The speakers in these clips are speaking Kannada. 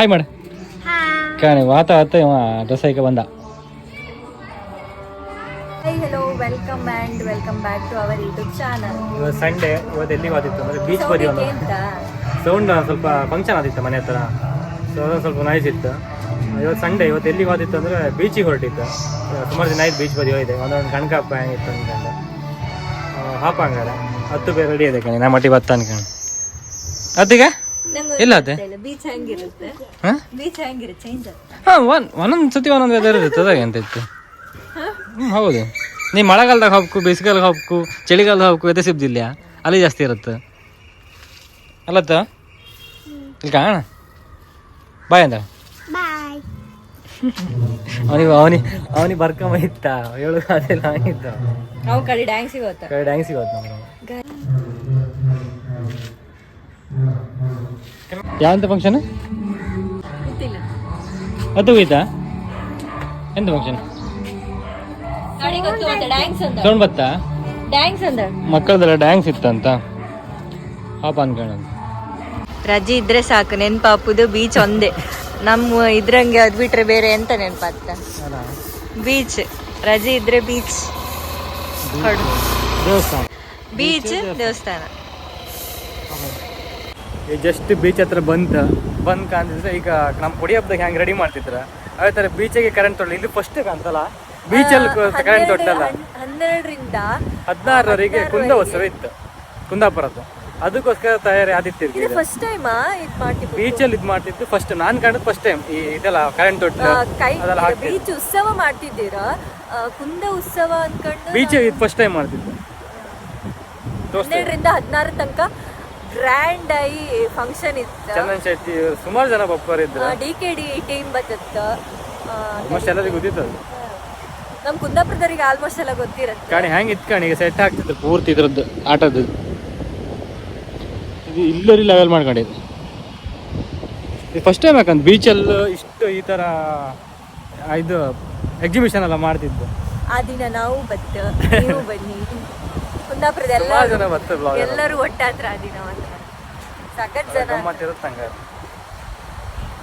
ಹಾಯ್ ಮಾಡ. ಕಾಣಿ ವಾತ ಆತ ಇವ ಡ್ರೆಸ್ ಹಾಕಿ ಬಂದ hi hello welcome and welcome back to our YouTube channel Sunday ಇವತ್ತು ಎಲ್ಲಿ ಹೋದಿತ್ತು ಅಂದರೆ ಬೀಚ್ ಬದಿ ಒಂದು ಸೌಂಡ್ ಸ್ವಲ್ಪ ಫಂಕ್ಷನ್ ಆದಿತ್ತು ಮನೆ ಹತ್ರ. ಸೊ ಅದೊಂದು ಸ್ವಲ್ಪ ನೈಸ್ ಇತ್ತು. ಇವತ್ತು ಸಂಡೇ ಇವತ್ತು ಎಲ್ಲಿಗೆ ಹೋದಿತ್ತು ಅಂದರೆ ಬೀಚಿಗೆ ಹೊರಟಿತ್ತು. ಸುಮಾರು ದಿನ ಆಯ್ತು ಬೀಚ್ ಬದಿ ಹೋಗಿದೆ ಒಂದೊಂದು ಕಣ್ಕಪ್ಪ ಹೆಂಗಿತ್ತು ಅನ್ಕೊಂಡು ಹಾಪ ಹಂಗಾರೆ. ಹತ್ತು ಬೇರೆ ರೆಡಿ ಇದೆ ಕಣಿ. ನಾ ಮಟ್ಟಿಗೆ ಬತ್ತ ಅನ್ಕೊಂಡು ಅತ್ತಿಗೆ? ಇಲ್ಲ ಅದೇ? ಬೀಚ್ ಹೆಂಗಿರುತ್ತೆ? ಹಾಂ? ಬೀಚ್ ಹೆಂಗಿರುತ್ತೆ ಚೇಂಜ್ ಹಾಂ ಒನ್ ಒಂದೊಂದು ಸತಿ ಒಂದೊಂದು ವೆದರ್ ಇರುತ್ತೆ ಅದಾಗ ಎಂತ ಇತ್ತು. ಹ್ಞೂ ಹೌದು. ನೀ ಮಳೆಗಾಲದಾಗ ಹಾಕು ಬೇಸಿಗೆಲ್ದಾಗ ಹೋಗ್ಕು ಚಳಿಗಾಲದಾಗ ಹೋಗ್ಕು ವ್ಯತ್ಯಾಸ ಸಿಬ್ದಿಲ್ಲ ಅಲ್ಲಿ ಜಾಸ್ತಿ ಇರುತ್ತೆ. ಅಲ್ಲತ್ತ? ಇಲ್ಲಿ ಕಾಣ ಬಾಯ್ ಅಂದ. ಅವನಿಗೆ ಅವನಿಗೆ ಅವನಿಗೆ ಬರ್ಕೊಂಬ ಇತ್ತ. ಹೇಳು ಅದೆಲ್ಲ ಆಗಿದ್ದ. ನಾವು ಕಡೆ ಡ್ಯಾನ್ಸ್ ಇವತ್ತು ಕಡೆ ಡ್ಯಾನ್ಸ್ ಇವತ್ತು ನಮ್ಗೆ. ಯಾವಂತ ಫಂಕ್ಷನ್ ಅದು ಹೋಯ್ತಾ ಎಂತ ಫಂಕ್ಷನ್ ಸೌಂಡ್ ಬತ್ತಾ ಮಕ್ಕಳದೆಲ್ಲ ಡ್ಯಾನ್ಸ್ ಇತ್ತಂತ? ಪಾಪ ಅನ್ಕೊಂಡ ರಜೆ ಇದ್ರೆ ಸಾಕು ನೆನ್ಪಾಪುದು ಬೀಚ್ ಒಂದೇ. ನಮ್ಮ ಇದ್ರಂಗೆ ಅದು ಬಿಟ್ರೆ ಬೇರೆ ಎಂತ ನೆನಪಾಗ್ತ? ಬೀಚ್ ರಜೆ ಇದ್ರೆ ಬೀಚ್ ದೇವಸ್ಥಾನ. ಬೀಚ್ ದೇವಸ್ಥಾನ. ಜಸ್ಟ್ ಬೀಚ್ ಹತ್ರ ಬಂತ. ಬಂದ್ ಕಾಣ್ತಿದ್ರೆ ಈಗ ನಮ್ಮ ಕೊಡಿ ಹಬ್ಬದಾಗ ಹೆಂಗ್ ರೆಡಿ ಮಾಡ್ತಿದ್ರ? ಅದೇ ತರ ಬೀಚಿಗೆ ಕರೆಂಟ್ ತೊಡಲಿ ಇಲ್ಲಿ ಫಸ್ಟ್ ಕಾಣ್ತಲ್ಲ? ಬೀಚಲ್ಲಿ ಕರೆಂಟ್ ತೊಟ್ಟಲ್ಲ? ಹನ್ನೆರಡರಿಂದ ಹದಿನಾರವರೆಗೆ ಕುಂದ ಉತ್ಸವ ಇತ್ತು. ಕುಂದಾಪುರದ್ದು. ಅದಕ್ಕೋಸ್ಕರ ತಯಾರಿ ಆದಿತ್ತಿರ್ತೀವಿ ಫಸ್ಟ್ ಟೈಮ್ ಇದ್ ಮಾಡ್ತಿತ್ತು ಬೀಚಲ್ಲಿ ಇದು ಮಾಡ್ತಿದ್ದು ಫಸ್ಟ್ ನಾನ್ ಕಾಣದ್ ಫಸ್ಟ್ ಟೈಮ್ ಈ ಇದೆಲ್ಲ ಕರೆಂಟ್ ತೊಟ್ಟ. ಬೀಚ್ ಉತ್ಸವ ಮಾಡ್ತಿದ್ದೀರಾ? ಕುಂದ ಉತ್ಸವ ಅನ್ಕೊಂಡು ಬೀಚ್ ಇದು ಫಸ್ಟ್ ಟೈಮ್ ಮಾಡ್ತಿದ್ದು. ಹನ್ನೆರಡರಿಂದ ಹದಿನಾರು ತನಕ ಗ್ರ್ಯಾಂಡ್ ಆಗಿ ಫಂಕ್ಷನ್ ಇತ್ತು. ಚಂದನ್ ಶೆಟ್ಟಿ ಸುಮಾರು ಜನ ಬಪ್ಪರಿದ್ರು ಡಿ ಕೆ ಡಿ ಟೀಮ್ ಬತ್ತಿತ್ತು. ಆಲ್ಮೋಸ್ಟ್ ಎಲ್ಲರಿಗೂ ಗೊತ್ತಿತ್ತು ನಮ್ ಕುಂದಾಪುರದವರಿಗೆ ಆಲ್ಮೋಸ್ಟ್ ಎಲ್ಲ ಗೊತ್ತಿರತ್ತೆ. ಕಾಣಿ ಹೆಂಗೆ ಇತ್ತು ಕಾಣಿ? ಈಗ ಸೆಟ್ ಆಗ್ತಿತ್ತು ಪೂರ್ತಿ ಇದ್ರದ್ದು ಆಟದ್ದು. ಇದು ಇಲ್ಲರಿ ಲೆವೆಲ್ ಮಾಡ್ಕೊಂಡಿದ್ದು. ಇದು ಫಸ್ಟ್ ಟೈಮ್ ಯಾಕಂದ್ರೆ ಬೀಚಲ್ಲಿ ಇಷ್ಟು ಈ ಥರ ಇದು ಎಕ್ಸಿಬಿಷನ್ ಎಲ್ಲ ಮಾಡ್ತಿದ್ದು. ಆ ದಿನ ನಾವು ಬತ್ತ. ನೀವು ಬನ್ನಿ. ಕುಂದಾಪುರದ ಎಲ್ಲ. ಎಲ್ಲರೂ ಒಟ್ಟಾತ್ರ ಆ ದಿನ ಸಖತ್ ಜನ. ಗಮ್ಮತ್ತಿರುತ್ತೆ ಹಂಗೆ.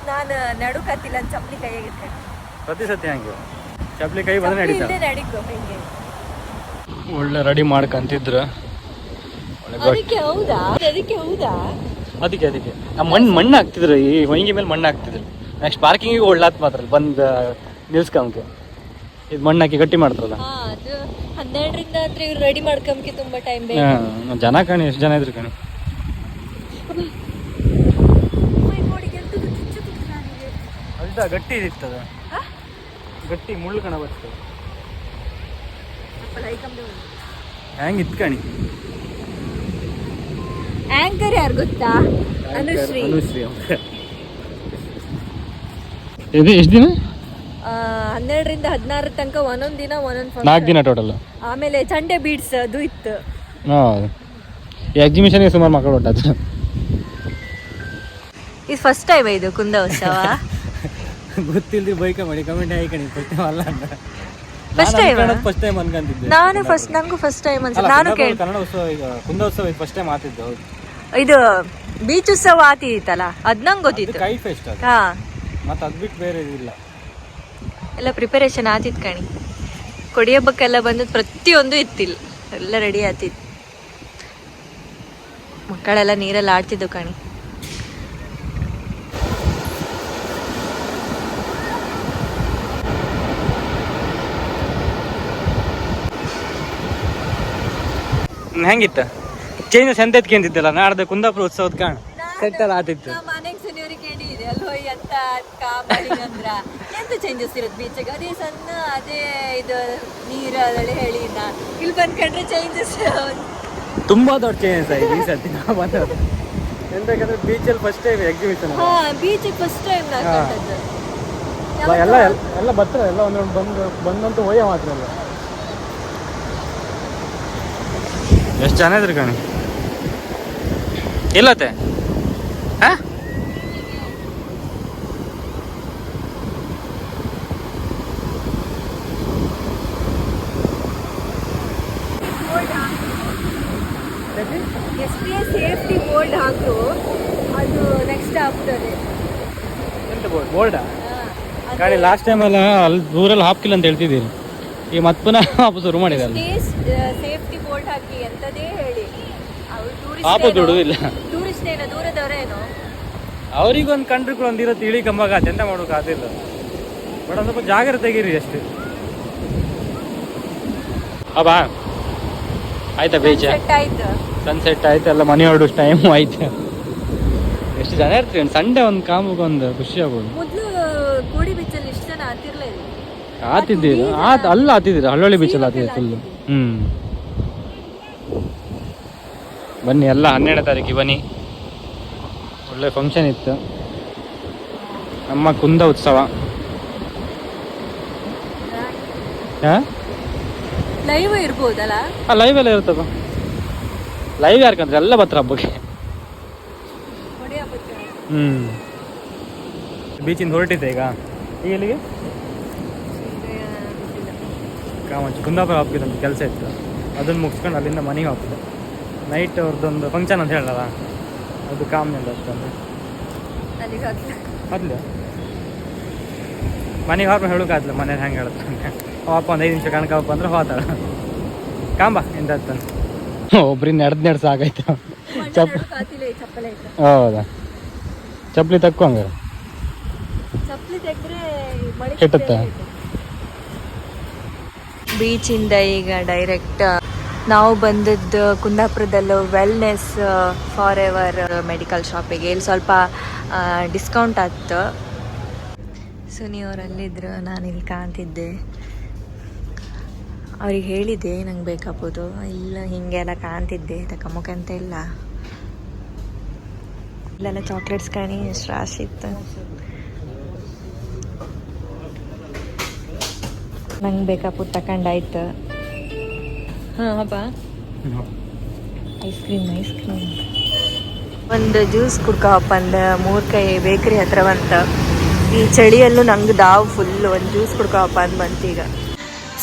ನಾನು ನಡು ಕತ್ತಿಲ್ಲ ಚಪ್ಪಲಿ ಕೈಯಾಗ ಇಟ್ಕೊಂಡು ಪ್ರತಿ ಸತಿ ಹಂಗೆ. ಚಪ್ಲಿ ಕೈ ಬಂದ್ರೆ ಚಪ್ಪಲಿ ನಡೀತಾರೆ ಇಲ್ಲದೆ ಹಿಂಗೆ? ಒಳ್ಳೆ ರೆಡಿ ಮಾಡ್ಕಂತಿದ್ರ. ಅದಕ್ಕೆ ಹೌದಾ? ಅದಕ್ಕೆ ಹೌದಾ? ಅದಕ್ಕೆ ಅದಕ್ಕೆ. ಮಣ್ಣು ಮಣ್ಣು ಹಾಕ್ತಿದ್ರು. ಈ ಹೊಂಗೆ ಮೇಲೆ ಮಣ್ಣು ಹಾಕ್ತಿದ್ರು. ನೆಕ್ಸ್ಟ್ ಪಾರ್ಕಿಂಗಿಗೆ ಒಳ್ಳಾತ್ ಮಾತ್ರ ಬಂದ ನಿಲ್ಸ್ಕೊಂಬಕ್ಕೆ ಇದು ಮಣ್ಣು ಹಾಕಿ ಗಟ್ಟಿ ಮಾಡ್ತಾರಲ್ಲ. ಹಾ ಅದು ಹನ್ನೆರಡರಿಂದ ಅಂದ್ರೆ ಇವ್ರು ರೆಡಿ ಮಾಡ್ಕೊಂಬಕ್ಕೆ ತುಂಬಾ ಟೈಮ್ ಬೇಕು ಜನ ಕಾಣಿ ಎಷ್ಟು ಜನ ಇದ್ರು ಕಾಣಿ? ಅಲ್ದ ಗಟ್ಟಿ ಇರ್ತದ. ಗಟ್ಟಿ ಮುಳ್ಳು ಕಣ ಬರ್ತದೆ ಹೆಂಗೆ ಇತ್ಕಣಿ? ಕಾಣಿ ಆಂಕರ್ ಯಾರು ಗೊತ್ತಾ? ಅನುಶ್ರೀ. ಅನುಶ್ರೀ ಇದು ಎಷ್ಟು ದಿನ? ಹನ್ನೆರಡರಿಂದ ಹದಿನಾರು ತನಕ ಒಂದೊಂದ್ ದಿನ ಒಂದೊಂದ್. ನಾಲ್ಕು ದಿನ ಟೋಟಲ್ ಆಮೇಲೆ ಚಂಡೆ ಬೀಡ್ಸ್ ಅದು ಇತ್ತು ಎಕ್ಸಿಬಿಷನ್ಗೆ ಸುಮಾರು ಮಕ್ಕಳು ಹೊಟ್ಟದ್ದು ಇದು ಫಸ್ಟ್ ಟೈಮ್ ಇದು ಕುಂದ ಉತ್ಸವ? ಗೊತ್ತಿಲ್ದಿ ಬೈಕ ಮಾಡಿ ಕಮೆಂಟ್ ಹಾಕಿ ಫಸ್ಟ್ ಟೈಮ್ ಅಲ್ಲ ಅಂತ. ಫಸ್ಟ್ ಟೈಮ್ ಫಸ್ಟ್ ಟೈಮ್ ಅನ್ಕಂತಿದ್ದೆ. ನಾನು ಫಸ್ಟ್ ನಂಗೂ ಫಸ್ಟ್ ಟೈಮ್ ಅನ್ಸ ನಾನು ಕೇಳಿ ಕನ್ನಡ ಉತ್ಸವ ಕುಂದ ಉತ್ಸವ ಫಸ್ಟ್ ಟೈಮ್ ಆತಿದ್ದು ಹೌದು. ಇದು ಬೀಚ್ ಉತ್ಸವ ಆತಿತ್ತಲ್ಲ? ಅದ್ ನಂಗೆ ಇದು ಗೊತ್ತಿತ್ತು. ಕೈ ಫೆಸ್ಟ್ ಅದು. ಹಾ. ಮತ್ತೆ ಅದ್ ಬಿಟ್ಟು ಬೇರೆ ಇಲ್ಲ ಎಲ್ಲ ಪ್ರಿಪರೇಷನ್ ಆತಿತ್ತು ಕಣಿ. ಕೊಡಿ ಹಬ್ಬಕ್ಕೆಲ್ಲ ಬಂದು ಪ್ರತಿಯೊಂದು ಇತ್ತಿಲ್ಲ ಎಲ್ಲ ರೆಡಿ ಆತಿತ್ತು. ಮಕ್ಕಳೆಲ್ಲ ನೀರಲ್ಲಿ ಆಡ್ತಿದ್ದು ಕಣಿ. ಹೆಂಗಿತ್ತ? ಚೇಂಜಸ್ ಎಂತ ಎತ್ಕೊಂತಿದ್ದಲ್ಲ ನಾಡ್ದು ಕುಂದಾಪುರ ಉತ್ಸವದ ಕಾಣ ಸೆಟ್ ಎಲ್ಲ ಆತಿತ್ತು. ಮನೆಗೆ ಸುನಿಯವ್ರಿಗೆ ಕೇಳಿದೆ ಅಲ್ಲಿ ಅಂತ ಕಾಮಂದ್ರ ಎಂತ ಚೇಂಜಸ್ ಇರುತ್ತೆ ಬೀಚಾಗ ಅದೇ ಸಣ್ಣ ಅದೇ ಇದು ನೀರು ಅದೆಲ್ಲ ಹೇಳಿ ಇಲ್ಲಿ ಬಂದ್ಕೊಂಡ್ರೆ ಚೇಂಜಸ್ ತುಂಬಾ ದೊಡ್ಡ ಚೇಂಜಸ್ ಆಯ್ತು ಈ ಸರ್ತಿ ನಾವು ಬಂದದ್ದು. ಎಂತಕ್ಕಂದ್ರೆ ಬೀಚಲ್ಲಿ ಫಸ್ಟ್ ಟೈಮ್ ಎಕ್ಸಿಬಿಷನ್ ಹಾ ಬೀಚಿಗೆ ಫಸ್ಟ್ ಟೈಮ್ ನಾ ಹಾ. ಕಂಡದ್ದು ಎಲ್ಲ ಎಲ್ಲ- ಬರ್ತಾರೆ ಎಲ್ಲ ಒಂದೊಂದು ಬಂದು ಬಂದಂತ ಹೋಯ ಮಾತ್ರ ಎಲ್ಲ ಎಷ್ಟು ಜನ ಇದ್ರಿ ಕಣಿ? ಇಲ್ಲತ್ತೆ ಹಾ? S P S safety board ಹಾಕು ಅದು ನೆಕ್ಸ್ಟ್ ಆಗ್ತದೆ. ಬೋರ್ಡ್ ಗಾಡಿ ಲಾಸ್ಟ್ ಟೈಮ್ ಅಲ್ಲ ಅಲ್ಲಿ ದೂರಲ್ಲಿ ಹಾಕಿಲ್ಲ ಅಂತ ಹೇಳ್ತಿದ್ದೀರಿ. ಈಗ ಮತ್ತೆ ಪುನಃ ವಾಪಸ್ ಶುರು ಮಾಡಿದೆ ಸೇಫ್ಟಿ ಬೋರ್ಡ್ ಹಾಕಿ ಅಂತದೇ ಹೇಳಿ. ಪಾಪ ದುಡುದಿಲ್ಲ. ಟೂರಿಸ್ಟ್ ಏನೋ ದೂರದವರೇನೋ. ಅವ್ರಿಗೊಂದು ಕಂಡ್ರಿಗೂ ಒಂದು ಇರುತ್ತೆ ಇಳಿ ಕಂಬಾಗ ಎಂತ ಮಾಡೋಕೆ ಅದಿಲ್ಲ ಬಟ್ ಒಂದು ಸ್ವಲ್ಪ ಜಾಗ್ರತೆಗಿರಿ ಅಷ್ಟೇ. ಅಬ್ಬಾ ಆಯ್ತಾ ಬೀಚ? ಸನ್ಸೆಟ್ ಆಯ್ತು. ಎಲ್ಲ ಮನೆ ಹೊರಡು ಟೈಮ್ ಆಯ್ತು. ಎಷ್ಟು ಜನ ಇರ್ತೀವಿ? ಸಂಡೆ ಒಂದು ಕಾಮಕ್ಕೆ ಒಂದು ಖುಷಿ ಆಗ್ಬೋದು. ಮೊದಲು ಕೋಡಿ ಬೀಚಲ್ಲಿ ಇಷ್ಟು ಜನ ಆತಿರ್ಲೇ ಇಲ್ಲ ಆತಿದ್ದೀರ? ಆತ್ ಅಲ್ಲ ಆತಿದ್ದೀರ? ಹಳ್ಳೊಳ್ಳಿ ಬೀಚಲ್ಲಿ ಆತಿದ್ದೀರ ಫುಲ್ ಹ್ಞೂ ಬನ್ನಿ ಎಲ್ಲ ಹನ್ನೆರಡು ತಾರೀಕಿಗೆ ಬನ್ನಿ. ಒಳ್ಳೆ ಫಂಕ್ಷನ್ ಇತ್ತು. ನಮ್ಮ ಕುಂದ ಉತ್ಸವ. ಲೈವ್ ಇರ್ಬೋದಲ್ಲ? ಆ ಲೈವ್ ಎಲ್ಲ ಇರ್ತದ. ಲೈವ್ ಯಾರ್ಕಂದ್ರೆ ಎಲ್ಲ ಬರ್ತಾರೆ ಹಬ್ಬಕ್ಕೆ. ಹ್ಮ್. ಹ್ಞೂ ಬೀಚಿಂದ ಹೊರಟಿದ್ದೆ ಈಗ? ಈಗ ಎಲ್ಲಿಗೆ? ಕಾಮಂಚಿ ಕುಂದಾಪುರ ಹೋಗ್ತಿದ್ದಂತ ಕೆಲಸ ಇತ್ತು. ಅದನ್ನು ಮುಗಿಸ್ಕೊಂಡು ಅಲ್ಲಿಂದ ಮನೆಗೆ ಹೋಗ್ತಿದ್ದೆ ನೈಟ್ ಅವ್ರದ್ದೊಂದು ಫಂಕ್ಷನ್ ಅಂತ ಹೇಳಲ್ಲ? ಅದು ಕಾಮ್ನಿಂದ ಅಷ್ಟೊಂದು. ಮೊದಲು ಮನೆಗೆ ಹೋಗ್ಬೇಕು ಹೇಳೋಕ್ಕಾಗ್ಲಿಲ್ಲ ಮನೇಲಿ ಹೆಂಗೆ ಹೇಳುತ್ತೆ ಅಪ್ಪ ಒಂದು ಐದು ನಿಮಿಷ ಕಣಕಪ್ಪ ಅಂದ್ರೆ ಹೋತಾಳ. ಕಾಂಬ ಎಂತ ಒಬ್ರಿಂದ ನಡೆದು ನಡೆಸ ಸಾಕಾಯ್ತು ಮಣ್ಣು ಚಪ್ ಹೌದಾ? ಚಪ್ಪಲಿ ತಕ್ಕು ಹಂಗಾರೆ. ಕೆಟ್ಟುತ್ತಾ? ಬೀಚಿಂದ ಈಗ ಡೈರೆಕ್ಟ್ ನಾವು ಬಂದದ್ದು ಕುಂದಾಪುರದಲ್ಲೂ ವೆಲ್ನೆಸ್ ಫಾರ್ ಎವರ್ ಮೆಡಿಕಲ್ ಶಾಪಿಗೆ ಇಲ್ಲಿ ಸ್ವಲ್ಪ ಡಿಸ್ಕೌಂಟ್ ಆಯ್ತು. ಸುನಿ ಅವ್ರು ಅಲ್ಲಿದ್ರು ನಾನು ಇಲ್ಲಿ ಕಾಣ್ತಿದ್ದೆ. ಅವ್ರಿಗೆ ಹೇಳಿದ್ದೆ, ನಂಗೆ ಬೇಕಾಗ್ಬೋದು. ಇಲ್ಲ, ಹೀಗೆಲ್ಲ ಕಾಣ್ತಿದ್ದೆ ತಕೊಂಬಕಂತ ಇಲ್ಲ. ಇಲ್ಲೆಲ್ಲ ಚಾಕ್ಲೇಟ್ಸ್ ಕಾಣಿ ಎಷ್ಟು ರಾಶಿ ಇತ್ತು. ನಂಗೆ ಬೇಕಾಗ್ಬೋದು ತಕೊಂಡಾಯ್ತು ಹಾಂ ಹಬ್ಬ? ಐಸ್ ಕ್ರೀಮ್ ಐಸ್ ಕ್ರೀಮ್ ಒಂದು ಜ್ಯೂಸ್ ಕುಡ್ಕಪ್ಪ ಅಂದ ಮೂರು ಕೈ ಬೇಕ್ರಿ ಹತ್ರ ಬಂತ. ಈ ಚಳಿಯಲ್ಲೂ ನಂಗೆ ದಾವ್ ಫುಲ್ ಒಂದು ಜ್ಯೂಸ್ ಕುಡ್ಕಪ್ಪ ಅಂದ್ ಬಂತೀಗ ಈಗ.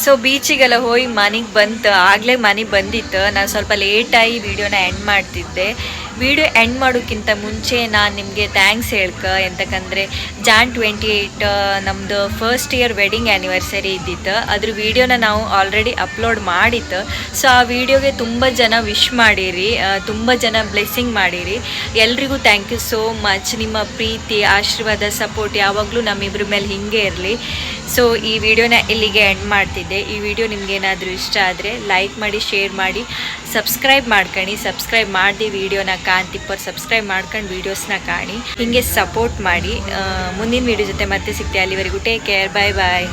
ಸೊ ಬೀಚಿಗೆಲ್ಲ ಹೋಗಿ ಮನೆಗೆ ಬಂತು. ಆಗಲೇ ಮನೆಗೆ ಬಂದಿತ್ತು. ನಾನು ಸ್ವಲ್ಪ ಲೇಟಾಗಿ ವಿಡಿಯೋನ ಎಂಡ್ ಮಾಡ್ತಿದ್ದೆ. ವಿಡಿಯೋ ಎಂಡ್ ಮಾಡೋಕ್ಕಿಂತ ಮುಂಚೆ ನಾನು ನಿಮಗೆ ಥ್ಯಾಂಕ್ಸ್ ಹೇಳ್ಕ ಎಂತಕ್ಕಂದರೆ ಜಾನ್ ಟ್ವೆಂಟಿ ಏಯ್ಟ್ ನಮ್ಮದು ಫಸ್ಟ್ ಇಯರ್ ವೆಡ್ಡಿಂಗ್ ಆ್ಯನಿವರ್ಸರಿ ಇದ್ದಿತ್ತು. ಅದ್ರ ವಿಡಿಯೋನ ನಾವು ಆಲ್ರೆಡಿ ಅಪ್ಲೋಡ್ ಮಾಡಿತ್ತು. ಸೊ ಆ ವಿಡಿಯೋಗೆ ತುಂಬ ಜನ ವಿಶ್ ಮಾಡಿರಿ ತುಂಬ ಜನ ಬ್ಲೆಸ್ಸಿಂಗ್ ಮಾಡಿರಿ. ಎಲ್ರಿಗೂ ಥ್ಯಾಂಕ್ ಯು ಸೋ ಮಚ್ ನಿಮ್ಮ ಪ್ರೀತಿ, ಆಶೀರ್ವಾದ ಸಪೋರ್ಟ್ ಯಾವಾಗಲೂ ನಮ್ಮಿಬ್ಬರ ಮೇಲೆ ಹಿಂಗೆ ಇರಲಿ. ಸೊ ಈ ವಿಡಿಯೋನ ಇಲ್ಲಿಗೆ ಎಂಡ್ ಮಾಡ್ತಿದ್ದೆ. ಈ ವಿಡಿಯೋ ನಿಮ್ಗೇನಾದರೂ ಇಷ್ಟ ಆದರೆ ಲೈಕ್ ಮಾಡಿ ಶೇರ್ ಮಾಡಿ ಸಬ್ಸ್ಕ್ರೈಬ್ ಮಾಡ್ಕೊಳ್ಳಿ ಸಬ್ಸ್ಕ್ರೈಬ್ ಮಾಡಿ ವಿಡಿಯೋನ ಕಾಂತಿಪ್ಪರ್ ಸಬ್ಸ್ಕ್ರೈಬ್ ಮಾಡ್ಕೊಂಡು ವೀಡಿಯೋಸ್ನ ಕಾಣಿ. ಹಿಂಗೆ ಸಪೋರ್ಟ್ ಮಾಡಿ. ಮುಂದಿನ ವಿಡಿಯೋ ಜೊತೆ ಮತ್ತೆ ಸಿಗ್ತೀವಿ. ಅಲ್ಲಿವರೆಗೂ ಟೇಕ್ ಕೇರ್ ಬಾಯ್ ಬಾಯ್